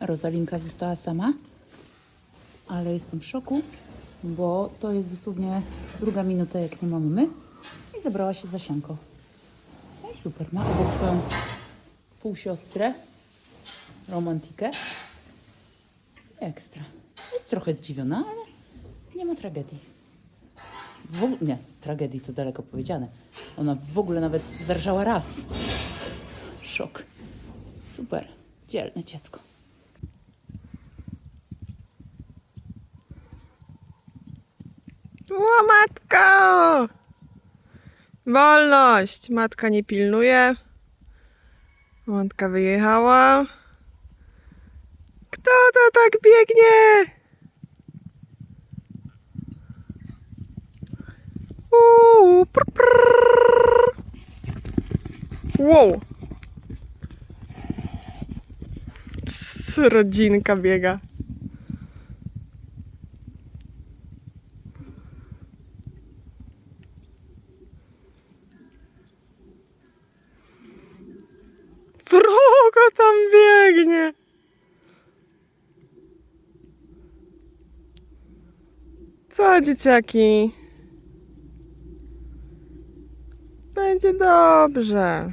Rosalinka została sama, ale jestem w szoku, bo to jest dosłownie druga minuta, jak nie mamy my. I zabrała się za sianko. No i super, ma obok swoją półsiostrę, romantikę. Ekstra. Jest trochę zdziwiona, ale nie ma tragedii. W nie, tragedii to daleko powiedziane. Ona w ogóle nawet zarżała raz. Szok. Super. Dzielne dziecko. O, matko! Wolność! Matka nie pilnuje. Matka wyjechała. Kto to tak biegnie? Uuu. Wow! Rodzinka biega. Drogo tam biegnie. Co, dzieciaki? Będzie dobrze.